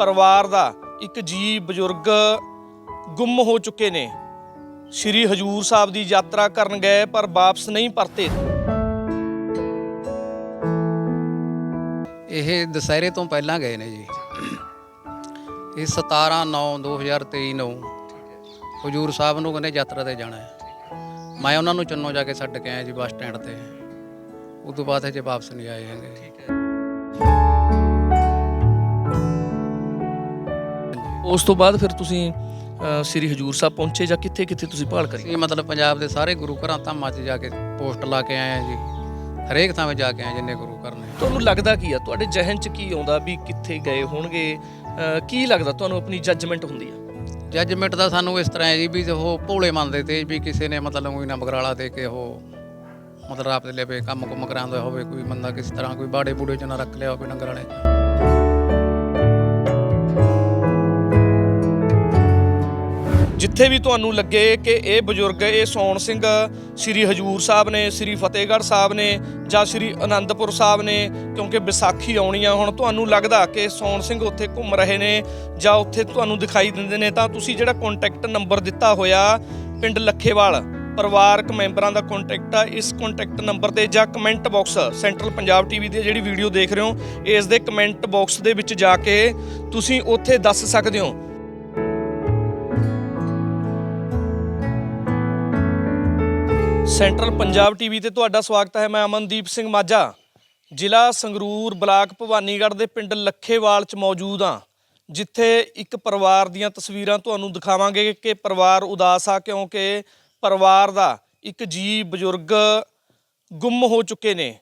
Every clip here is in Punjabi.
ਪਰਿਵਾਰ ਦਾ ਇੱਕ ਜੀ ਬਜ਼ੁਰਗ ਗੁੰਮ ਹੋ ਚੁੱਕੇ ਨੇ। ਸ਼੍ਰੀ ਹਜੂਰ ਸਾਹਿਬ ਦੀ ਯਾਤਰਾ ਕਰਨ ਗਏ, ਪਰ ਵਾਪਸ ਨਹੀਂ ਪਰਤੇ। ਇਹ ਦੁਸਹਿਰੇ ਤੋਂ ਪਹਿਲਾਂ ਗਏ ਨੇ ਜੀ। ਇਹ 17 9 2023 ਨੂੰ ਹਜੂਰ ਸਾਹਿਬ ਨੂੰ ਕਹਿੰਦੇ ਯਾਤਰਾ ਤੇ ਜਾਣਾ ਹੈ। ਮੈਂ ਉਹਨਾਂ ਨੂੰ ਚੰਨੋ ਜਾ ਕੇ ਛੱਡ ਕੇ ਆਇਆ ਜੀ ਬੱਸ ਸਟੈਂਡ ਤੇ। ਉਸ ਤੋਂ ਬਾਅਦ ਅਜੇ ਵਾਪਸ ਨਹੀਂ ਆਏ ਹੈਗੇ। ਉਸ ਤੋਂ ਬਾਅਦ ਫਿਰ ਤੁਸੀਂ ਅ, ਸ਼੍ਰੀ ਹਜੂਰ ਸਾਹਿਬ ਪਹੁੰਚੇ ਜਾਂ ਕਿੱਥੇ ਕਿੱਥੇ ਤੁਸੀਂ ਭਾਲ ਕਰੀ? ਅਸੀਂ ਮਤਲਬ ਪੰਜਾਬ ਦੇ ਸਾਰੇ ਗੁਰੂ ਘਰਾਂ ਧਾਮਾਂ 'ਚ ਜਾ ਕੇ ਪੋਸਟ ਲਾ ਕੇ ਆਏ ਆ ਜੀ। ਹਰੇਕ ਥਾਂ 'ਤੇ ਜਾ ਕੇ ਆਏ ਜਿੰਨੇ ਗੁਰੂ ਘਰ ਨੇ। ਤੁਹਾਨੂੰ ਲੱਗਦਾ ਕੀ ਆ? ਤੁਹਾਡੇ ਜ਼ਿਹਨ 'ਚ ਕੀ ਆਉਂਦਾ ਵੀ ਕਿੱਥੇ ਗਏ ਹੋਣਗੇ? ਅ, ਕੀ ਲੱਗਦਾ? ਤੁਹਾਨੂੰ ਆਪਣੀ ਜੱਜਮੈਂਟ ਹੁੰਦੀ ਆ? ਜੱਜਮੈਂਟ ਦਾ ਸਾਨੂੰ ਇਸ ਤਰ੍ਹਾਂ ਹੈ ਜੀ ਵੀ ਉਹ ਭੋਲੇ ਮੰਨਦੇ ਤੇ ਵੀ ਕਿਸੇ ਨੇ ਮਤਲਬ ਕੋਈ ਨਾ ਬਗਰਾਲਾ ਦੇ ਕੇ ਉਹ ਮਤਲਬ ਆਪ ਦੇ ਲਈ ਕੰਮ ਕੁਮ ਕਰਾਉਂਦਾ ਹੋਵੇ ਕੋਈ ਬੰਦਾ ਕਿਸ ਤਰ੍ਹਾਂ ਕੋਈ ਬਾੜੇ ਬੂੜੇ ਚ ਨਾ ਰੱਖ ਲਿਆ ਹੋਵੇ ਡੰਗਰ ਵਾਲੇ ਜਿੱਥੇ ਵੀ ਤੁਹਾਨੂੰ ਲੱਗੇ ਕਿ ਇਹ ਬਜ਼ੁਰਗ, ਇਹ ਸੌਣ ਸਿੰਘ ਸ੍ਰੀ ਹਜੂਰ ਸਾਹਿਬ ਨੇ, ਸ੍ਰੀ ਫਤਿਹਗੜ੍ਹ ਸਾਹਿਬ ਨੇ ਜਾਂ ਸ੍ਰੀ ਅਨੰਦਪੁਰ ਸਾਹਿਬ ਨੇ, ਕਿਉਂਕਿ ਵਿਸਾਖੀ ਆਉਣੀ ਆ ਹੁਣ, ਤੁਹਾਨੂੰ ਲੱਗਦਾ ਕਿ ਸੌਣ ਸਿੰਘ ਉੱਥੇ ਘੁੰਮ ਰਹੇ ਨੇ ਜਾਂ ਉੱਥੇ ਤੁਹਾਨੂੰ ਦਿਖਾਈ ਦਿੰਦੇ ਨੇ, ਤਾਂ ਤੁਸੀਂ ਜਿਹੜਾ ਕੰਟੈਕਟ ਨੰਬਰ ਦਿੱਤਾ ਹੋਇਆ ਪਿੰਡ ਲੱਖੇਵਾਲ, ਪਰਿਵਾਰਕ ਮੈਂਬਰਾਂ ਦਾ ਕੰਟੈਕਟ ਆ, ਇਸ ਕੰਟੈਕਟ ਨੰਬਰ ਤੇ ਜਾਂ comment box Central Punjab TV ਦੀ ਜਿਹੜੀ ਵੀਡੀਓ ਦੇਖ ਰਹੇ ਹੋ, ਇਸ ਦੇ ਕਮੈਂਟ ਬਾਕਸ ਦੇ ਵਿੱਚ ਜਾ ਕੇ ਤੁਸੀਂ ਉੱਥੇ ਦੱਸ ਸਕਦੇ ਹੋ ਸੈਂਟਰਲ ਪੰਜਾਬ ਟੀਵੀ ਤੇ ਤੁਹਾਡਾ ਸਵਾਗਤ ਹੈ, ਮੈਂ ਅਮਨਦੀਪ ਸਿੰਘ ਮਾਝਾ। ਜ਼ਿਲ੍ਹਾ ਸੰਗਰੂਰ ਬਲਾਕ ਭਵਾਨੀਗੜ੍ਹ ਦੇ ਪਿੰਡ ਲੱਖੇਵਾਲ 'ਚ ਮੌਜੂਦ ਹਾਂ, ਜਿੱਥੇ ਇੱਕ ਪਰਿਵਾਰ ਦੀਆਂ ਤਸਵੀਰਾਂ ਤੁਹਾਨੂੰ ਦਿਖਾਵਾਂਗੇ ਕਿ ਪਰਿਵਾਰ ਉਦਾਸ ਆ ਕਿਉਂਕਿ ਪਰਿਵਾਰ ਦਾ ਇੱਕ ਜੀ ਬਜ਼ੁਰਗ ਗੁੰਮ ਹੋ ਚੁੱਕੇ ਨੇ।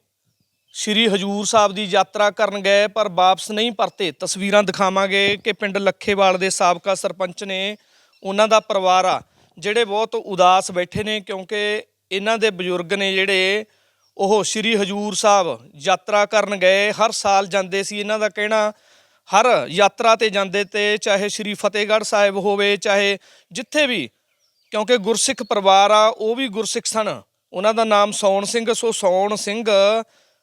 ਸ਼੍ਰੀ ਹਜੂਰ ਸਾਹਿਬ ਦੀ ਯਾਤਰਾ ਕਰਨ ਗਏ, ਪਰ ਵਾਪਸ ਨਹੀਂ ਪਰਤੇ। ਤਸਵੀਰਾਂ ਦਿਖਾਵਾਂਗੇ ਕਿ ਪਿੰਡ ਲੱਖੇਵਾਲ ਦੇ ਸਾਬਕਾ ਸਰਪੰਚ ਨੇ ਉਹਨਾਂ ਦਾ ਪਰਿਵਾਰ ਆ, ਜਿਹੜੇ ਬਹੁਤ ਉਦਾਸ ਬੈਠੇ ਨੇ ਕਿਉਂਕਿ ਇਹਨਾਂ ਦੇ ਬਜ਼ੁਰਗ ਨੇ ਜਿਹੜੇ ਉਹ ਸ਼੍ਰੀ ਹਜੂਰ ਸਾਹਿਬ ਯਾਤਰਾ ਕਰਨ ਗਏ। ਹਰ ਸਾਲ ਜਾਂਦੇ ਸੀ ਇਹਨਾਂ ਦਾ ਕਹਿਣਾ, ਹਰ ਯਾਤਰਾ ਤੇ ਜਾਂਦੇ ਤੇ ਚਾਹੇ ਸ਼੍ਰੀ ਫਤਿਹਗੜ੍ਹ ਸਾਹਿਬ ਹੋਵੇ, ਚਾਹੇ ਜਿੱਥੇ ਵੀ, ਕਿਉਂਕਿ ਗੁਰਸਿੱਖ ਪਰਿਵਾਰ ਆ, ਉਹ ਵੀ ਗੁਰਸਿੱਖ ਸਨ। ਉਹਨਾਂ ਦਾ ਨਾਮ ਸੌਣ ਸਿੰਘ, ਸੋ ਸੌਣ ਸਿੰਘ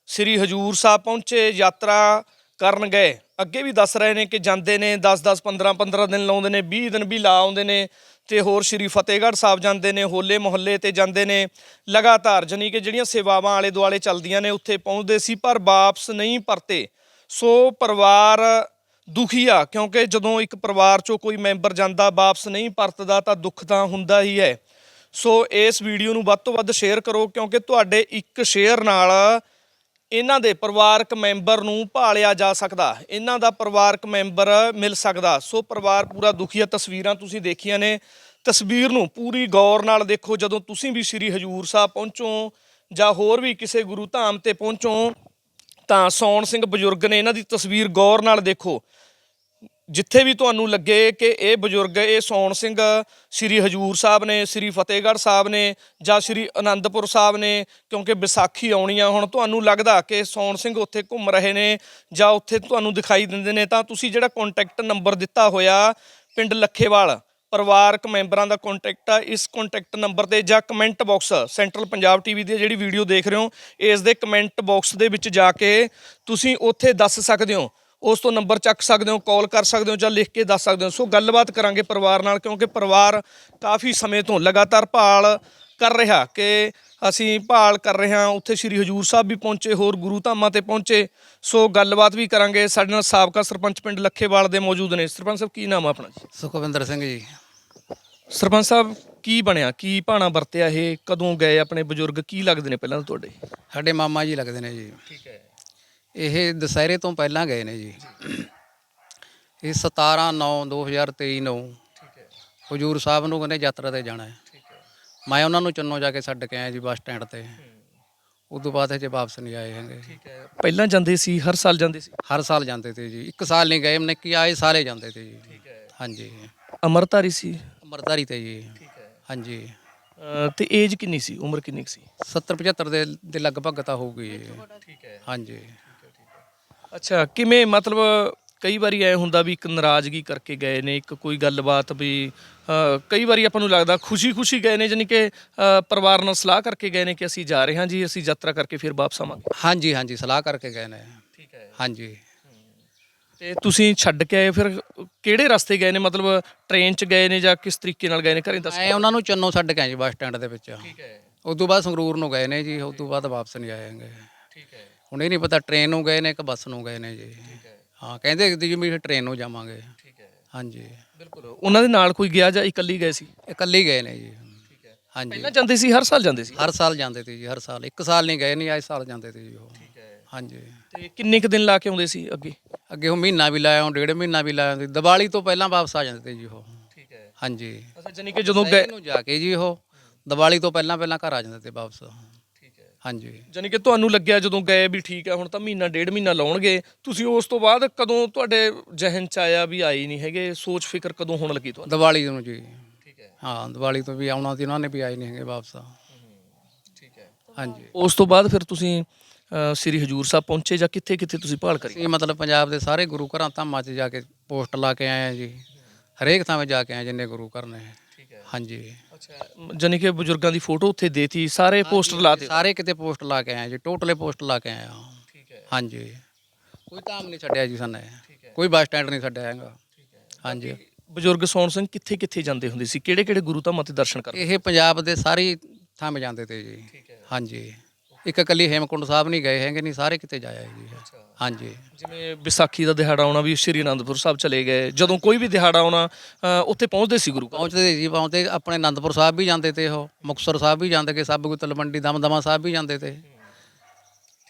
ਸ੍ਰੀ ਹਜੂਰ ਸਾਹਿਬ ਪਹੁੰਚੇ, ਯਾਤਰਾ ਕਰਨ ਗਏ। ਅੱਗੇ ਵੀ ਦੱਸ ਰਹੇ ਨੇ ਕਿ ਜਾਂਦੇ ਨੇ 10 10 15 15 ਦਿਨ ਲਾਉਂਦੇ ਨੇ 20 ਦਿਨ ਵੀ ਲਾ ਆਉਂਦੇ ਨੇ ਤੇ ਹੋਰ ਸ਼੍ਰੀ ਫਤਿਹਗੜ੍ਹ ਸਾਹਿਬ ਜਾਂਦੇ ਨੇ, ਹੋਲੇ ਮੁਹੱਲੇ ਤੇ ਜਾਂਦੇ ਨੇ, ਲਗਾਤਾਰ ਜਾਣੀ ਕਿ ਜਿਹੜੀਆਂ ਸੇਵਾਵਾਂ ਆਲੇ ਦੁਆਲੇ ਚੱਲਦੀਆਂ ਨੇ, ਉੱਥੇ ਪਹੁੰਚਦੇ ਸੀ ਪਰ ਵਾਪਸ ਨਹੀਂ ਪਰਤੇ। ਸੋ ਪਰਿਵਾਰ ਦੁਖੀ ਆ, ਕਿਉਂਕਿ ਜਦੋਂ ਇੱਕ ਪਰਿਵਾਰ ਚੋਂ ਕੋਈ ਮੈਂਬਰ ਜਾਂਦਾ, ਵਾਪਸ ਨਹੀਂ ਪਰਤਦਾ ਤਾਂ ਦੁੱਖ ਤਾਂ ਹੁੰਦਾ ਹੀ ਹੈ। ਸੋ ਇਸ ਵੀਡੀਓ ਨੂੰ ਵੱਧ ਤੋਂ ਵੱਧ ਸ਼ੇਅਰ ਕਰੋ, ਕਿਉਂਕਿ ਤੁਹਾਡੇ ਇੱਕ ਸ਼ੇਅਰ ਨਾਲ ਇਹਨਾਂ ਦੇ ਪਰਿਵਾਰਕ ਮੈਂਬਰ ਨੂੰ ਭਾਲਿਆ ਜਾ ਸਕਦਾ, ਇਹਨਾਂ ਦਾ ਪਰਿਵਾਰਕ ਮੈਂਬਰ ਮਿਲ ਸਕਦਾ। ਸੋ ਪਰਿਵਾਰ ਪੂਰਾ ਦੁਖੀਆ ਤਸਵੀਰਾਂ ਤੁਸੀਂ ਦੇਖੀਆਂ ਨੇ। ਤਸਵੀਰ ਨੂੰ ਪੂਰੀ ਗੌਰ ਨਾਲ ਦੇਖੋ, ਜਦੋਂ ਤੁਸੀਂ ਵੀ ਸ੍ਰੀ ਹਜੂਰ ਸਾਹਿਬ ਪਹੁੰਚੋ ਜਾਂ ਹੋਰ ਵੀ ਕਿਸੇ ਗੁਰੂ ਧਾਮ ਤੇ ਪਹੁੰਚੋ, ਤਾਂ ਸੌਣ ਸਿੰਘ ਬਜ਼ੁਰਗ ਨੇ ਇਹਨਾਂ ਦੀ ਤਸਵੀਰ ਗੌਰ ਨਾਲ ਦੇਖੋ। ਜਿੱਥੇ ਵੀ ਤੁਹਾਨੂੰ ਲੱਗੇ ਕਿ ਇਹ ਬਜ਼ੁਰਗ, ਇਹ ਸੌਣ ਸਿੰਘ ਸ੍ਰੀ ਹਜੂਰ ਸਾਹਿਬ ਨੇ, ਸ੍ਰੀ ਫਤਿਹਗੜ੍ਹ ਸਾਹਿਬ ਨੇ ਜਾਂ ਸ੍ਰੀ ਅਨੰਦਪੁਰ ਸਾਹਿਬ ਨੇ, ਕਿਉਂਕਿ ਵਿਸਾਖੀ ਆਉਣੀ ਆ ਹੁਣ, ਤੁਹਾਨੂੰ ਲੱਗਦਾ ਕਿ ਸੌਣ ਸਿੰਘ ਉੱਥੇ ਘੁੰਮ ਰਹੇ ਨੇ ਜਾਂ ਉੱਥੇ ਤੁਹਾਨੂੰ ਦਿਖਾਈ ਦਿੰਦੇ ਨੇ, ਤਾਂ ਤੁਸੀਂ ਜਿਹੜਾ ਕੰਟੈਕਟ ਨੰਬਰ ਦਿੱਤਾ ਹੋਇਆ ਪਿੰਡ ਲੱਖੇਵਾਲ, ਪਰਿਵਾਰਕ ਮੈਂਬਰਾਂ ਦਾ ਕੰਟੈਕਟ ਆ, ਇਸ ਕੰਟੈਕਟ ਨੰਬਰ ਤੇ ਜਾਂ comment box Central Punjab TV ਦੀ ਜਿਹੜੀ ਵੀਡੀਓ ਦੇਖ ਰਹੇ ਹੋ, ਇਸ ਦੇ ਕਮੈਂਟ ਬਾਕਸ ਦੇ ਵਿੱਚ ਜਾ ਕੇ ਤੁਸੀਂ ਉੱਥੇ ਦੱਸ ਸਕਦੇ ਹੋ। ਉਸ ਤੋਂ ਨੰਬਰ ਚੱਕ ਸਕਦੇ ਹੋ ਕਾਲ ਕਰ ਸਕਦੇ ਹੋ ਜਾਂ ਲਿਖ ਕੇ ਦੱਸ ਸਕਦੇ ਹੋ। ਸੋ ਗੱਲਬਾਤ ਕਰਾਂਗੇ ਪਰਿਵਾਰ ਨਾਲ ਕਿਉਂਕਿ ਪਰਿਵਾਰ ਕਾਫੀ ਸਮੇਂ ਤੋਂ ਲਗਾਤਾਰ ਭਾਲ ਕਰ ਰਿਹਾ ਕਿ ਅਸੀਂ ਭਾਲ ਕਰ ਰਹੇ ਹਾਂ। ਉੱਥੇ ਸ੍ਰੀ ਹਜੂਰ ਸਾਹਿਬ ਵੀ ਪਹੁੰਚੇ ਹੋਰ ਗੁਰੂ ਧਾਮਾਂ ਤੇ ਪਹੁੰਚੇ। ਸੋ ਗੱਲਬਾਤ ਵੀ ਕਰਾਂਗੇ। ਸਾਡੇ ਨਾਲ ਸਾਬਕਾ ਸਰਪੰਚ ਪਿੰਡ ਲੱਖੇਵਾਲ ਦੇ ਮੌਜੂਦ ਨੇ। ਸਰਪੰਚ ਸਾਹਿਬ ਕੀ ਨਾਮ ਆ ਆਪਣਾ ਜੀ? ਸੁਖਵਿੰਦਰ ਸਿੰਘ ਜੀ। ਸਰਪੰਚ ਸਾਹਿਬ ਕੀ ਬਣਿਆ? ਕੀ ਭਾਣਾ ਵਰਤਿਆ ਇਹ? ਕਦੋਂ ਗਏ ਆਪਣੇ ਬਜ਼ੁਰਗ? ਕੀ ਲੱਗਦੇ ਨੇ ਪਹਿਲਾਂ ਤੁਹਾਡੇ? ਸਾਡੇ ਮਾਮਾ ਜੀ ਲੱਗਦੇ ਨੇ ਜੀ। ਠੀਕ ਹੈ। ਇਹ ਦੁਸਹਿਰੇ ਤੋਂ ਪਹਿਲਾਂ ਗਏ ਨੇ ਜੀ। ਇਹ 17 9 2023 ਨੂੰ ਠੀਕ ਹੈ। ਹਜੂਰ ਸਾਹਿਬ ਨੂੰ ਕਹਿੰਦੇ ਯਾਤਰਾ ਤੇ ਜਾਣਾ ਹੈ। ਠੀਕ ਹੈ। ਮੈਂ ਉਹਨਾਂ ਨੂੰ ਚੰਨੋ ਜਾ ਕੇ ਛੱਡ ਕੇ ਆਇਆ ਜੀ ਬੱਸ ਸਟੈਂਡ ਤੇ। ਉਸ ਤੋਂ ਬਾਅਦ ਹਜੇ ਵਾਪਸ ਨਹੀਂ ਆਏ ਹੈਗੇ। ਠੀਕ ਹੈ। ਪਹਿਲਾਂ ਜਾਂਦੇ ਸੀ ਹਰ ਸਾਲ ਜਾਂਦੇ ਸੀ? ਹਰ ਸਾਲ ਜਾਂਦੇ ਤੇ ਜੀ। ਇੱਕ ਸਾਲ ਨਹੀਂ ਗਏ ਮਨੇ ਕੀ ਆਏ ਸਾਲੇ ਜਾਂਦੇ ਤੇ ਜੀ। ਠੀਕ ਹੈ। ਹਾਂਜੀ। ਅਮਰਤਾਰੀ ਸੀ? ਅਮਰਦਾਰੀ ਤੇ ਜੀ। ਠੀਕ ਹੈ। ਹਾਂਜੀ। ਤੇ ਏਜ ਕਿੰਨੀ ਸੀ? ਉਮਰ ਕਿੰਨੀ ਸੀ? 70 75 ਦੇ ਦੇ ਲਗਭਗ ਤਾਂ ਹੋਊਗੀ ਜੀ। ਠੀਕ ਹੈ। ਹਾਂਜੀ। ਅੱਛਾ ਕਿਵੇਂ ਮਤਲਬ ਕਈ ਵਾਰੀ ਐ ਹੁੰਦਾ ਵੀ ਇੱਕ ਨਾਰਾਜ਼ਗੀ ਕਰਕੇ ਗਏ ਨੇ ਇੱਕ ਕੋਈ ਗੱਲਬਾਤ ਵੀ ਅ, ਕਈ ਵਾਰੀ ਆਪਾਂ ਨੂੰ ਲੱਗਦਾ ਖੁਸ਼ੀ-ਖੁਸ਼ੀ ਗਏ ਨੇ ਜਾਨੀ ਕਿ ਅ, ਪਰਿਵਾਰ ਨਾਲ ਸਲਾਹ ਕਰਕੇ ਗਏ ਨੇ ਕਿ ਅਸੀਂ ਜਾ ਰਹੇ ਹਾਂ ਜੀ ਅਸੀਂ ਯਾਤਰਾ ਕਰਕੇ ਫਿਰ ਵਾਪਸ ਆਵਾਂਗੇ। ਹਾਂਜੀ ਹਾਂਜੀ ਸਲਾਹ ਕਰਕੇ ਗਏ ਨੇ। ਠੀਕ ਹੈ। ਹਾਂਜੀ। ਤੇ ਤੁਸੀਂ ਛੱਡ ਕੇ ਆਏ ਫਿਰ ਕਿਹੜੇ ਰਸਤੇ ਗਏ ਨੇ? ਮਤਲਬ ਟ੍ਰੇਨ 'ਚ ਗਏ ਨੇ ਜਾਂ ਕਿਸ ਤਰੀਕੇ ਨਾਲ ਗਏ ਨੇ? ਘਰੇ ਦੱਸ ਮੈਂ ਉਹਨਾਂ ਨੂੰ ਚੰਨੋ ਛੱਡ ਕੇ ਆਇਆ ਜੀ ਬੱਸ ਸਟੈਂਡ ਦੇ ਵਿੱਚ। ਠੀਕ ਹੈ। ਉਸ ਤੋਂ ਬਾਅਦ ਸੰਗਰੂਰ ਨੂੰ ਗਏ ਨੇ ਜੀ ਉਸ ਤੋਂ ਬਾਅਦ ਵਾਪਸ ਨਹੀਂ ਆਏ ਹੈਗੇ ਠੀਕ ਹੈ। ਹੁਣ ਇਹ ਨਹੀਂ ਪਤਾ ਟ੍ਰੇਨ ਨੂੰ ਗਏ ਨੇ ਕਿ ਬੱਸ ਨੂੰ ਗਏ ਨੇ ਜੀ। ਹਾਂ। ਕਹਿੰਦੇ ਕਿ ਜੀ ਵੀ ਟ੍ਰੇਨ ਨੂੰ ਜਾਵਾਂਗੇ। ਠੀਕ ਹੈ। ਹਾਂਜੀ। ਬਿਲਕੁਲ। ਉਹਨਾਂ ਦੇ ਨਾਲ ਕੋਈ ਗਿਆ ਜਾਂ ਇਕੱਲੀ ਗਏ ਸੀ? ਇਕੱਲੇ ਗਏ ਨੇ ਜੀ। ਠੀਕ ਹੈ। ਹਾਂਜੀ। ਪਹਿਲਾਂ ਜਾਂਦੇ ਸੀ ਹਰ ਸਾਲ ਜਾਂਦੇ ਸੀ? ਹਰ ਸਾਲ ਜਾਂਦੇ ਤੇ ਜੀ ਹਰ ਸਾਲ। ਇੱਕ ਸਾਲ ਨਹੀਂ ਗਏ ਨਹੀਂ ਇਸ ਸਾਲ ਜਾਂਦੇ ਤੇ ਜੀ ਉਹ। ਠੀਕ ਹੈ। ਹਾਂਜੀ। ਤੇ ਕਿੰਨੇ ਕੁ ਦਿਨ ਲਾ ਕੇ ਆਉਂਦੇ ਸੀ ਅੱਗੇ? ਅੱਗੇ ਉਹ ਮਹੀਨਾ ਵੀ ਲਾਇਆ ਉਹ ਡੇਢ ਮਹੀਨਾ ਵੀ ਲਾਇਆ। ਸੀ ਦੀਵਾਲੀ ਤੋਂ ਪਹਿਲਾਂ ਵਾਪਸ ਆ ਜਾਂਦੇ ਤੇ ਜੀ ਉਹ। ਠੀਕ ਹੈ। ਹਾਂਜੀ। ਅੱਛਾ ਜਾਨੀ ਕਿ ਜਦੋਂ ਗਏ ਨੂੰ ਜਾ ਕੇ ਜੀ ਉਹ। ਦੀਵਾਲੀ ਤੋਂ ਪਹਿਲਾਂ ਪਹਿਲਾਂ ਘਰ ਆ ਜਾਂਦੇ ਤੇ ਵਾਪਸ। ਹਾਂਜੀ। ਜਾਨੀ ਕਿ ਤੁਹਾਨੂੰ ਲੱਗਿਆ ਜਦੋਂ ਗਏ ਵੀ ਠੀਕ ਹੈ ਹੁਣ ਤਾਂ ਮਹੀਨਾ ਡੇਢ ਮਹੀਨਾ ਲਾਉਣਗੇ। ਤੁਸੀਂ ਉਸ ਤੋਂ ਬਾਅਦ ਕਦੋਂ ਤੁਹਾਡੇ ਜ਼ਿਹਨ 'ਚ ਆਇਆ ਵੀ ਆਏ ਨਹੀਂ ਹੈਗੇ? ਸੋਚ ਫਿਕਰ ਕਦੋਂ ਹੋਣ ਲੱਗੀ ਤੁਹਾਨੂੰ? ਦੀਵਾਲੀ ਨੂੰ ਜੀ। ਠੀਕ ਹੈ। ਹਾਂ ਦੀਵਾਲੀ ਤੋਂ ਵੀ ਆਉਣਾ ਸੀ ਉਹਨਾਂ ਨੇ ਵੀ ਆਏ ਨਹੀਂ ਹੈਗੇ ਵਾਪਸ। ਠੀਕ ਹੈ। ਹਾਂਜੀ। ਉਸ ਤੋਂ ਬਾਅਦ ਫਿਰ ਤੁਸੀਂ ਅ, ਸ੍ਰੀ ਹਜੂਰ ਸਾਹਿਬ ਪਹੁੰਚੇ ਜਾਂ ਕਿੱਥੇ ਕਿੱਥੇ ਤੁਸੀਂ ਭਾਲ ਕਰੀ? ਅਸੀਂ ਮਤਲਬ ਪੰਜਾਬ ਦੇ ਸਾਰੇ ਗੁਰੂ ਘਰਾਂ ਧਾਮਾਂ 'ਚ ਜਾ ਕੇ ਪੋਸਟ ਲਾ ਕੇ ਆਏ ਆ ਜੀ। ਹਰੇਕ ਥਾਂ ਜਾ ਕੇ ਆਏ ਜਿੰਨੇ ਗੁਰੂ ਘਰ ਨੇ। ਠੀਕ ਹੈ। ਹਾਂਜੀ। ਜਾਨੀ ਕਿ ਬਜ਼ੁਰਗਾਂ ਦੀ ਫੋਟੋ ਉੱਥੇ ਦੇਤੀ ਸਾਰੇ ਪੋਸਟਰ ਲਾਤੇ? ਸਾਰੇ ਕਿਤੇ ਪੋਸਟ ਲਾ ਕੇ ਆਏ ਜੀ ਟੋਟਲੇ ਪੋਸਟ ਲਾ ਕੇ ਆਏ ਆ। ਠੀਕ ਹੈ। ਹਾਂਜੀ। ਕੋਈ ਧਾਮ ਨਹੀਂ ਛੱਡਿਆ ਜੀ ਸਾਨੇ। ਹੈ। ਕੋਈ ਬੱਸ ਸਟੈਂਡ ਨਹੀਂ ਛੱਡਿਆ ਹੈਗਾ। ਠੀਕ ਹੈ। ਹਾਂਜੀ। ਬਜ਼ੁਰਗ ਸੋਹਣ ਸਿੰਘ ਕਿੱਥੇ ਕਿੱਥੇ ਜਾਂਦੇ ਹੁੰਦੇ ਸੀ? ਕਿਹੜੇ ਕਿਹੜੇ ਗੁਰੂ ਧਾਮਾਂ ਤੇ ਦਰਸ਼ਨ ਕਰਦੇ ਇਹ ਪੰਜਾਬ ਦੇ ਸਾਰੇ ਥਾਂ ਜਾਂਦੇ ਤੇ ਜੀ। ਠੀਕ ਹੈ। ਹਾਂਜੀ। ਇੱਕ ਇਕੱਲੀ ਹੇਮਕੁੰਡ ਸਾਹਿਬ ਨਹੀਂ ਗਏ ਹੈਗੇ ਨਹੀਂ ਸਾਰੇ ਕਿਤੇ ਜਾਇਆ ਜੀ। ਹਾਂਜੀ। ਜਿਵੇਂ ਵਿਸਾਖੀ ਦਾ ਦਿਹਾੜਾ ਆਉਣਾ ਵੀ ਸ਼੍ਰੀ ਅਨੰਦਪੁਰ ਸਾਹਿਬ ਚਲੇ ਗਏ ਜਦੋਂ ਕੋਈ ਵੀ ਦਿਹਾੜਾ ਆਉਣਾ ਅ, ਉੱਥੇ ਪਹੁੰਚਦੇ ਸੀ ਗੁਰੂ ਪਹੁੰਚਦੇ ਜੀ ਪਹੁੰਚਦੇ ਆਪਣੇ ਅਨੰਦਪੁਰ ਸਾਹਿਬ ਵੀ ਜਾਂਦੇ ਤੇ ਉਹ ਮੁਕਤਸਰ ਸਾਹਿਬ ਵੀ ਜਾਂਦੇ ਕਿ ਸਭ ਕੋਈ ਤਲਵੰਡੀ ਦਮਦਮਾ ਸਾਹਿਬ ਵੀ ਜਾਂਦੇ ਤੇ।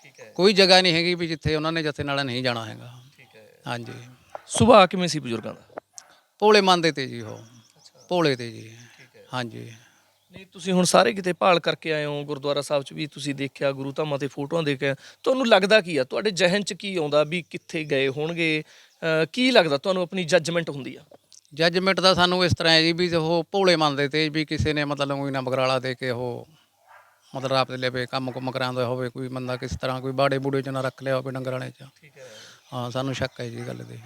ਠੀਕ ਹੈ। ਕੋਈ ਜਗ੍ਹਾ ਨਹੀਂ ਹੈਗੀ ਵੀ ਜਿੱਥੇ ਉਹਨਾਂ ਨੇ ਜਥੇ ਨਾਲ ਨਹੀਂ ਜਾਣਾ ਹੈਗਾ। ਠੀਕ ਹੈ। ਹਾਂਜੀ। ਸੁਭਾਅ ਕਿਵੇਂ ਸੀ ਬਜ਼ੁਰਗਾਂ ਦਾ? ਭੋਲੇ ਮੰਨਦੇ ਤੇ ਜੀ ਉਹ। ਭੋਲੇ ਤੇ ਜੀ। ਹਾਂਜੀ। ਨਹੀਂ ਤੁਸੀਂ ਹੁਣ ਸਾਰੇ ਕਿਤੇ ਭਾਲ ਕਰਕੇ ਆਏ ਹੋ ਗੁਰਦੁਆਰਾ ਸਾਹਿਬ 'ਚ ਵੀ ਤੁਸੀਂ ਦੇਖਿਆ ਗੁਰੂ ਧਾਮਾਂ ਤੇ ਫੋਟੋਆਂ ਦੇਖਿਆ ਤੁਹਾਨੂੰ ਲੱਗਦਾ ਕੀ ਆ? ਤੁਹਾਡੇ ਜ਼ਿਹਨ 'ਚ ਕੀ ਆਉਂਦਾ ਵੀ ਕਿੱਥੇ ਗਏ ਹੋਣਗੇ? ਕੀ ਲੱਗਦਾ ਤੁਹਾਨੂੰ ਆਪਣੀ ਜੱਜਮੈਂਟ ਹੁੰਦੀ ਆ? ਜੱਜਮੈਂਟ ਦਾ ਸਾਨੂੰ ਇਸ ਤਰ੍ਹਾਂ ਹੈ ਜੀ ਵੀ ਉਹ ਭੋਲੇ ਮੰਨਦੇ ਤੇ ਵੀ ਕਿਸੇ ਨੇ ਮਤਲਬ ਕੋਈ ਨਾ ਬਗਰਾਲਾ ਦੇ ਕੇ ਉਹ ਮਤਲਬ ਆਪ ਦੇ ਲਵੇ ਕੰਮ ਕੁਮ ਕਰਾਉਂਦਾ ਹੋਵੇ ਕੋਈ ਬੰਦਾ ਕਿਸ ਤਰ੍ਹਾਂ ਕੋਈ ਬਾੜੇ ਬੂੜੇ ਚ ਨਾ ਰੱਖ ਲਿਆ ਹੋਵੇ ਡੰਗਰ ਵਾਲੇ ਚ। ਠੀਕ ਹੈ। ਹਾਂ ਸਾਨੂੰ ਸ਼ੱਕ ਹੈ ਜੀ ਗੱਲ ਦੇ।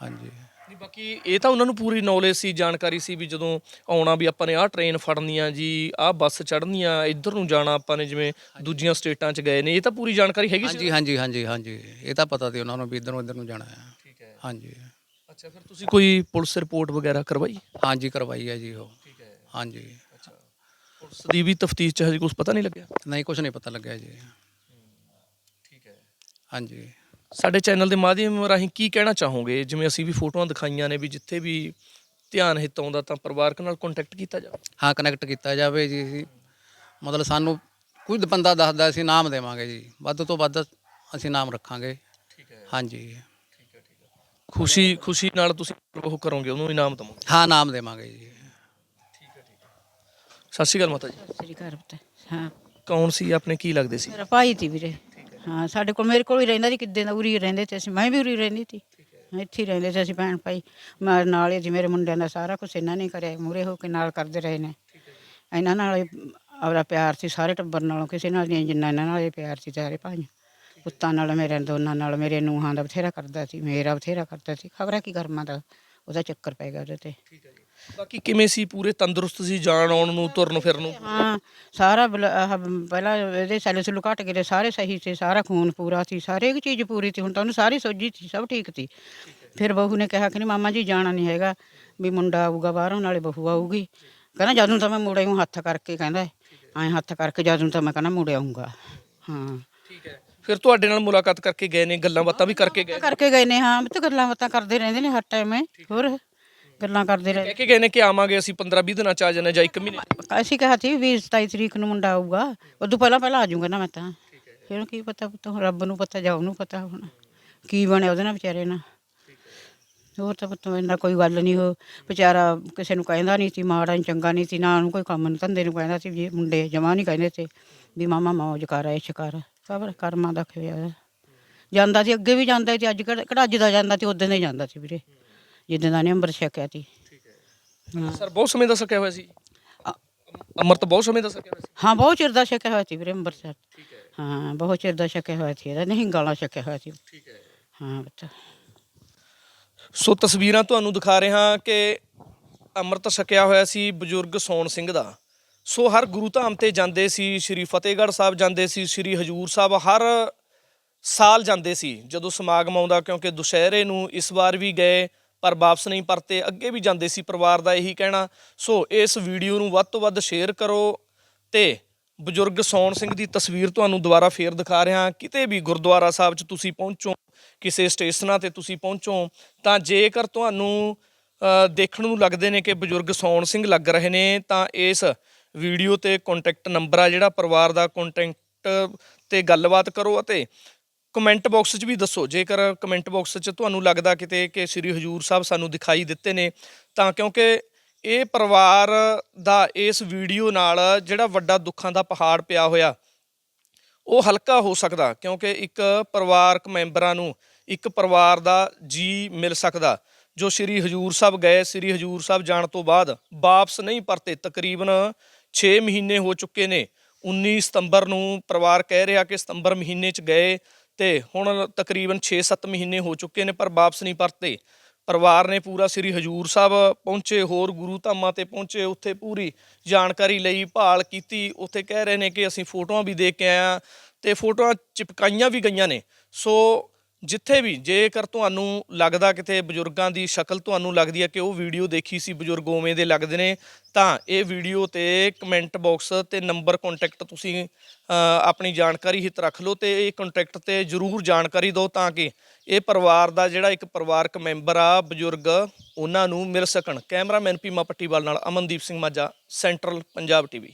ਹਾਂਜੀ। ਨਹੀਂ ਬਾਕੀ ਇਹ ਤਾਂ ਉਹਨਾਂ ਨੂੰ ਪੂਰੀ ਨੌਲੇਜ ਸੀ ਜਾਣਕਾਰੀ ਸੀ ਵੀ ਜਦੋਂ ਆਉਣਾ ਵੀ ਆਪਾਂ ਨੇ ਆਹ ਟ੍ਰੇਨ ਫੜਨੀ ਆ ਜੀ ਆਹ ਬੱਸ ਚੜ੍ਹਨੀ ਆ ਇੱਧਰ ਨੂੰ ਜਾਣਾ ਆਪਾਂ ਨੇ ਜਿਵੇਂ ਦੂਜੀਆਂ ਸਟੇਟਾਂ 'ਚ ਗਏ ਨੇ ਇਹ ਤਾਂ ਪੂਰੀ ਜਾਣਕਾਰੀ ਹੈਗੀ ਸੀ ਹਾਂਜੀ ਹਾਂਜੀ ਹਾਂਜੀ ਹਾਂਜੀ। ਇਹ ਤਾਂ ਪਤਾ ਤੇ ਉਹਨਾਂ ਨੂੰ ਵੀ ਇੱਧਰ ਇੱਧਰ ਨੂੰ ਜਾਣਾ ਹੈ ਠੀਕ ਹੈ। ਹਾਂਜੀ। ਅੱਛਾ ਫਿਰ ਤੁਸੀਂ ਕੋਈ ਪੁਲਿਸ ਰਿਪੋਰਟ ਵਗੈਰਾ ਕਰਵਾਈ? ਹਾਂਜੀ ਕਰਵਾਈ ਹੈ ਜੀ ਉਹ। ਠੀਕ ਹੈ। ਹਾਂਜੀ। ਅੱਛਾ। ਪੁਲਿਸ ਦੀ ਵੀ ਤਫਤੀਸ਼ 'ਚ ਹਜੇ ਕੁਝ ਪਤਾ ਨਹੀਂ ਲੱਗਿਆ? ਨਹੀਂ ਕੁਝ ਨਹੀਂ ਪਤਾ ਲੱਗਿਆ ਜੀ। ਠੀਕ ਹੈ। ਹਾਂਜੀ। ਸਾਡੇ ਚੈਨਲ ਦੇ ਮਾਧਿਅਮ ਰਾਹੀਂ ਕੀ ਕਹਿਣਾ ਚਾਹੋਗੇ? ਜਿਵੇਂ ਅਸੀਂ ਵੀ ਫੋਟੋਆਂ ਦਿਖਾਈਆਂ ਨੇ ਵੀ ਜਿੱਥੇ ਵੀ ਧਿਆਨ ਹਿੱਤ ਆਉਂਦਾ ਤਾਂ ਪਰਿਵਾਰਕ ਨਾਲ ਕੰਟੈਕਟ ਕੀਤਾ ਜਾਵੇ। ਹਾਂ ਕਨੈਕਟ ਕੀਤਾ ਜਾਵੇ ਜੀ। ਅਸੀਂ ਮਤਲਬ ਸਾਨੂੰ ਕੁਝ ਬੰਦਾ ਦੱਸਦਾ ਅਸੀਂ ਨਾਮ ਦੇਵਾਂਗੇ ਜੀ। ਵੱਧ ਤੋਂ ਵੱਧ ਅਸੀਂ ਨਾਮ ਰੱਖਾਂਗੇ। ਠੀਕ ਹੈ। ਹਾਂਜੀ। ਠੀਕ ਹੈ ਠੀਕ ਹੈ। ਖੁਸ਼ੀ ਖੁਸ਼ੀ ਨਾਲ ਤੁਸੀਂ ਉਹ ਕਰੋਗੇ ਉਹਨੂੰ ਇਨਾਮ ਦਵੋਗੇ। ਹਾਂ ਨਾਮ ਦੇਵਾਂਗੇ ਜੀ। ਸਤਿ ਸ਼੍ਰੀ ਅਕਾਲ ਮਾਤਾ ਜੀ। ਸ੍ਰੀ ਘਰ ਪੁੱਤ। ਹਾਂ। ਕੌਣ ਸੀ? ਆਪਣੇ ਕੀ ਲੱਗਦੇ ਸੀ? ਮੇਰਾ ਭਾਈ ਸੀ ਵੀਰੇ। ਹਾਂ ਸਾਡੇ ਕੋਲ ਮੇਰੇ ਕੋਲ ਹੀ ਰਹਿੰਦਾ ਸੀ ਕਿੱਦੇ ਦਾ ਉਰੀ ਹੀ ਰਹਿੰਦੇ ਤੇ ਅਸੀਂ ਮੈਂ ਵੀ ਉਰੀ ਰਹਿੰਦੀ ਸੀ। ਇੱਥੇ ਹੀ ਰਹਿੰਦੇ ਸੀ ਅਸੀਂ ਭੈਣ ਭਾਈ ਮੈਂ ਨਾਲ ਹੀ ਜੀ ਮੇਰੇ ਮੁੰਡਿਆਂ ਦਾ ਸਾਰਾ ਕੁਝ ਇਹਨਾਂ ਨੇ ਕਰਿਆ ਮੂਰੇ ਹੋ ਕੇ ਨਾਲ ਕਰਦੇ ਰਹੇ ਨੇ। ਇਹਨਾਂ ਨਾਲ ਹੀ ਆਪਦਾ ਪਿਆਰ ਸੀ ਸਾਰੇ ਟੱਬਰ ਨਾਲੋਂ ਕਿਸੇ ਨਾਲ ਨਹੀਂ ਜਿੰਨਾ ਇਹਨਾਂ ਨਾਲ ਇਹ ਪਿਆਰ ਸੀ ਸਾਰੇ ਭਾਈ ਪੁੱਤਾਂ ਨਾਲ ਮੇਰੇ ਦੋਨਾਂ ਨਾਲ ਮੇਰੇ ਨੂੰਹਾਂ ਦਾ ਬਥੇਰਾ ਕਰਦਾ ਸੀ ਮੇਰਾ ਬਥੇਰਾ ਕਰਦਾ ਸੀ। ਖਬਰਾਂ ਕੀ ਕਰਮਾਂ ਦਾ ਉਹਦਾ ਚੱਕਰ ਪੈ ਗਿਆ ਉਹਦੇ ਤੇ। ਬਾਕੀ ਕਿਵੇਂ ਸੀ ਪੂਰੇ ਤੰਦਰੁਸਤ ਸੀ ਜਾਣ ਆਉਣ ਨੂੰ ਤੁਰਨ ਫਿਰਨ ਨੂੰ? ਹਾਂ ਸਾਰਾ ਬਲ- ਆਹ ਪਹਿਲਾਂ ਇਹਦੇ ਸੈੱਲ ਸੁੱਲ ਘਟ ਗਏ ਤੇ ਸਾਰੇ ਸਹੀ ਸੀ ਸਾਰਾ ਖੂਨ ਪੂਰਾ ਸੀ ਸਾਰੇ ਇੱਕ ਚੀਜ਼ ਪੂਰੀ ਸੀ ਹੁਣ ਤਾਂ ਉਹਨੂੰ ਸਾਰੀ ਸੋਝੀ ਸੀ ਸਭ ਠੀਕ ਸੀ। ਫਿਰ ਬਹੂ ਨੇ ਕਿਹਾ ਕਿ ਨਹੀਂ ਮਾਮਾ ਜੀ ਜਾਣਾ ਨਹੀਂ ਹੈਗਾ ਵੀ ਮੁੰਡਾ ਆਊਗਾ ਬਾਹਰੋਂ ਨਾਲੇ ਬਹੂ ਆਊਗੀ। ਕਹਿੰਦਾ ਜਦੋਂ ਤਾਂ ਮੈਂ ਮੁੜੇ ਨੂੰ ਹੱਥ ਕਰਕੇ ਕਹਿੰਦਾ ਐਂ ਹੱਥ ਕਰਕੇ ਜਦੋਂ ਤਾਂ ਮੈਂ ਕਹਿੰਦਾ ਮੁੜੇ ਆਊਂਗਾ। ਹਾਂ। ਠੀਕ ਹੈ। ਫਿਰ ਤੁਹਾਡੇ ਨਾਲ ਮੁਲਾਕਾਤ ਕਰਕੇ ਗਏ ਨੇ ਗੱਲਾਂ ਬਾਤਾਂ ਵੀ ਕਰਕੇ ਗਏ ਕਰਕੇ ਗਏ ਨੇ ਹਾਂ ਤੇ ਗੱਲਾਂ ਬਾਤਾਂ ਕਰਦੇ ਰਹਿੰਦੇ ਨੇ ਹਰ ਟਾਈਮ ਹੋਰ? ਗੱਲਾਂ ਕਰਦੇ ਰਹੇ। ਕਹਿ ਕੇ ਗਏ ਨੇ ਕਿ ਆਵਾਂਗੇ ਅਸੀਂ 15 20 ਦਿਨਾਂ ਚ ਆ ਜਾਣਾ ਜਾਂ ਇੱਕ ਮਹੀਨੇ। ਅਸੀਂ ਕਿਹਾ ਸੀ ਵੀ 27 ਤਰੀਕ ਨੂੰ ਮੁੰਡਾ ਆਊਗਾ। ਉਦੋਂ ਪਹਿਲਾਂ ਪਹਿਲਾਂ ਆ ਜਾਊਗਾ ਨਾ ਮੈਂ ਤਾਂ। ਫਿਰ ਕੀ ਪਤਾ ਪੁੱਤ ਹੁਣ ਰੱਬ ਨੂੰ ਪਤਾ ਜਾਂ ਉਹਨੂੰ ਪਤਾ ਹੁਣ। ਕੀ ਬਣਿਆ ਉਹਦੇ ਨਾਲ ਵਿਚਾਰੇ ਨਾਲ। ਹੋਰ ਤਾਂ ਪੁੱਤ ਇੰਨਾ ਕੋਈ ਗੱਲ ਨਹੀਂ ਉਹ ਵਿਚਾਰਾ ਕਿਸੇ ਨੂੰ ਕਹਿੰਦਾ ਨਹੀਂ ਸੀ ਮਾੜਾ ਨਹੀਂ ਚੰਗਾ ਨਹੀਂ ਸੀ ਨਾ ਉਹਨੂੰ ਕੋਈ ਕੰਮ ਨੂੰ ਧੰਦੇ ਨੂੰ ਕਹਿੰਦਾ ਸੀ ਵੀ ਮੁੰਡੇ ਜਮਾ ਨਹੀਂ ਕਹਿੰਦੇ ਸੀ ਵੀ ਮਾਮਾ ਮੌਜ ਕਰ ਐਸ਼ ਕਰ ਖਬਰ ਕਰਮਾਂ ਦਾ ਖਿਆ ਜਾਂਦਾ ਸੀ ਅੱਗੇ ਵੀ ਜਾਂਦਾ ਸੀ ਅੱਜ ਕਿਹੜਾ ਅੱਜ ਦਾ ਜਾਂਦਾ ਸੀ ਉਦੋਂ ਦਾ ਹੀ ਜਾਂਦਾ ਸੀ ਵੀਰੇ। ਜਿੱਦਾਂ ਦਾ ਨੇ ਅੰਮ੍ਰਿਤ ਛਕਿਆ ਸੀ। ਹਾਂ। ਸਰ ਬਹੁਤ ਸਮੇਂ ਦਾ ਸਕਿਆ ਹੋਇਆ ਸੀ? ਅਮਰਤ ਬਹੁਤ ਸਮੇਂ ਦਾ ਸਕਿਆ ਹੋਇਆ ਸੀ? ਹਾਂ ਬਹੁਤ ਚਿਰ ਦਾ ਛਕਿਆ ਹੋਇਆ ਸੀ ਵੀਰੇ ਅੰਮ੍ਰਿਤਸਰ। ਠੀਕ ਹੈ। ਹਾਂ ਬਹੁਤ ਚਿਰ ਦਾ ਛਕਿਆ ਹੋਇਆ ਸੀ ਇਹਦਾ ਨਹੀਂ ਗਾਲਾਂ ਛਕਿਆ ਹੋਇਆ ਸੀ। ਠੀਕ ਹੈ। ਹਾਂ ਬੱਚਾ ਸੋ ਤਸਵੀਰਾਂ ਤੁਹਾਨੂੰ ਦਿਖਾ ਰਿਹਾ ਕਿ ਅੰਮ੍ਰਿਤ ਛਕਿਆ ਹੋਇਆ ਸੀ ਬਜ਼ੁਰਗ ਸੋਨ ਸਿੰਘ ਦਾ। ਸੋ ਹਰ ਗੁਰੂ ਧਾਮ ਤੇ ਜਾਂਦੇ ਸੀ ਸ੍ਰੀ ਫਤਿਹਗੜ੍ਹ ਸਾਹਿਬ ਜਾਂਦੇ ਸੀ ਸ੍ਰੀ ਹਜੂਰ ਸਾਹਿਬ ਹਰ ਸਾਲ ਜਾਂਦੇ ਸੀ ਜਦੋਂ ਸਮਾਗਮ ਆਉਂਦਾ ਕਿਉਂਕਿ ਦੁਸ਼ਹਿਰੇ ਨੂੰ ਇਸ ਵਾਰ ਵੀ ਗਏ। ਪਰ ਵਾਪਸ ਨਹੀਂ ਪਰਤੇ, ਅੱਗੇ ਵੀ ਜਾਂਦੇ ਸੀ ਪਰਿਵਾਰ ਦਾ ਇਹੀ ਕਹਿਣਾ। ਸੋ ਇਸ ਵੀਡੀਓ ਨੂੰ ਵੱਧ ਤੋਂ ਵੱਧ ਸ਼ੇਅਰ ਕਰੋ ਤੇ ਬਜ਼ੁਰਗ ਸੌਣ ਸਿੰਘ ਦੀ ਤਸਵੀਰ ਤੁਹਾਨੂੰ ਦੁਬਾਰਾ ਫੇਰ ਦਿਖਾ ਰਿਹਾ ਕਿਤੇ ਵੀ ਗੁਰਦੁਆਰਾ ਸਾਹਿਬ 'ਚ ਤੁਸੀਂ ਪਹੁੰਚੋ, ਕਿਸੇ ਸਟੇਸ਼ਨਾਂ ਤੇ ਤੁਸੀਂ ਪਹੁੰਚੋ, ਤਾਂ ਜੇਕਰ ਤੁਹਾਨੂੰ ਦੇਖਣ ਨੂੰ ਲੱਗਦੇ ਨੇ ਕਿ ਬਜ਼ੁਰਗ ਸੌਣ ਸਿੰਘ ਲੱਗ ਰਹੇ ਨੇ, ਤਾਂ ਇਸ ਵੀਡੀਓ ਤੇ ਕੰਟੈਕਟ ਨੰਬਰ ਆ ਜਿਹੜਾ ਪਰਿਵਾਰ ਦਾ ਕੰਟੈਕਟ ਤੇ ਗੱਲਬਾਤ ਕਰੋ ਅਤੇ ਕਮੈਂਟ ਬਾਕਸ 'ਚ ਵੀ ਦੱਸੋ। ਜੇਕਰ ਕਮੈਂਟ ਬਾਕਸ 'ਚ ਤੁਹਾਨੂੰ ਲੱਗਦਾ ਕਿਤੇ ਕਿ ਸ੍ਰੀ ਹਜੂਰ ਸਾਹਿਬ ਸਾਨੂੰ ਦਿਖਾਈ ਦਿੱਤੇ ਨੇ, ਤਾਂ ਕਿਉਂਕਿ ਇਹ ਪਰਿਵਾਰ ਦਾ ਇਸ ਵੀਡੀਓ ਨਾਲ ਜਿਹੜਾ ਵੱਡਾ ਦੁੱਖਾਂ ਦਾ ਪਹਾੜ ਪਿਆ ਹੋਇਆ, ਉਹ ਹਲਕਾ ਹੋ ਸਕਦਾ, ਕਿਉਂਕਿ ਇੱਕ ਪਰਿਵਾਰਕ ਮੈਂਬਰਾਂ ਨੂੰ ਇੱਕ ਪਰਿਵਾਰ ਦਾ ਜੀ ਮਿਲ ਸਕਦਾ। ਜੋ ਸ੍ਰੀ ਹਜੂਰ ਸਾਹਿਬ ਗਏ, ਸ੍ਰੀ ਹਜੂਰ ਸਾਹਿਬ ਜਾਣ ਤੋਂ ਬਾਅਦ ਵਾਪਸ ਨਹੀਂ ਪਰਤੇ, ਤਕਰੀਬਨ 6 ਮਹੀਨੇ ਹੋ ਚੁੱਕੇ ਨੇ। 19 ਸਤੰਬਰ ਨੂੰ ਪਰਿਵਾਰ ਕਹਿ ਰਿਹਾ ਕਿ ਸਤੰਬਰ ਮਹੀਨੇ 'ਚ ਗਏ ਤੇ ਹੁਣ ਤਕਰੀਬਨ 6-7 ਮਹੀਨੇ ਹੋ ਚੁੱਕੇ ਨੇ ਪਰ ਵਾਪਸ ਨਹੀਂ ਪਰਤੇ। ਪਰਿਵਾਰ ਨੇ ਪੂਰਾ ਸ੍ਰੀ ਹਜੂਰ ਸਾਹਿਬ ਪਹੁੰਚੇ, ਹੋਰ ਗੁਰੂ ਧਾਮਾਂ ਤੇ ਪਹੁੰਚੇ, ਉੱਥੇ ਪੂਰੀ ਜਾਣਕਾਰੀ ਲਈ ਭਾਲ ਕੀਤੀ। ਉੱਥੇ ਕਹਿ ਰਹੇ ਨੇ ਕਿ ਅਸੀਂ ਫੋਟੋਆਂ ਵੀ ਦੇਖ ਕੇ ਆਏ ਹਾਂ ਤੇ ਫੋਟੋਆਂ ਚਿਪਕਾਈਆਂ ਵੀ ਗਈਆਂ ਨੇ। ਸੋ ਜਿੱਥੇ ਵੀ ਜੇਕਰ ਤੁਹਾਨੂੰ ਲੱਗਦਾ ਕਿਤੇ ਬਜ਼ੁਰਗਾਂ ਦੀ ਸ਼ਕਲ ਤੁਹਾਨੂੰ ਲੱਗਦੀ ਹੈ ਕਿ ਉਹ ਵੀਡੀਓ ਦੇਖੀ ਸੀ ਬਜ਼ੁਰਗ ਉਵੇਂ ਦੇ ਲੱਗਦੇ ਨੇ, ਤਾਂ ਇਹ ਵੀਡੀਓ ਤੇ ਕਮੈਂਟ ਬਾਕਸ ਤੇ ਨੰਬਰ ਕੰਟੈਕਟ ਤੁਸੀਂ ਆਪਣੀ ਜਾਣਕਾਰੀ ਹਿੱਤ ਰੱਖ ਲਓ ਤੇ ਇਹ ਕੰਟੈਕਟ ਤੇ ਜਰੂਰ ਜਾਣਕਾਰੀ ਦਿਓ ਤਾਂ ਕਿ ਇਹ ਪਰਿਵਾਰ ਦਾ ਜਿਹੜਾ ਇੱਕ ਪਰਿਵਾਰਕ ਮੈਂਬਰ ਆ, ਬਜ਼ੁਰਗ ਉਹਨਾਂ ਨੂੰ ਮਿਲ ਸਕਣ। ਕੈਮਰਾਮੈਨ ਪੀਮਾ ਪੱਟੀਵਾਲ ਨਾਲ ਅਮਨਦੀਪ ਸਿੰਘ ਮਾਝਾ, ਸੈਂਟਰਲ ਪੰਜਾਬ ਟੀਵੀ।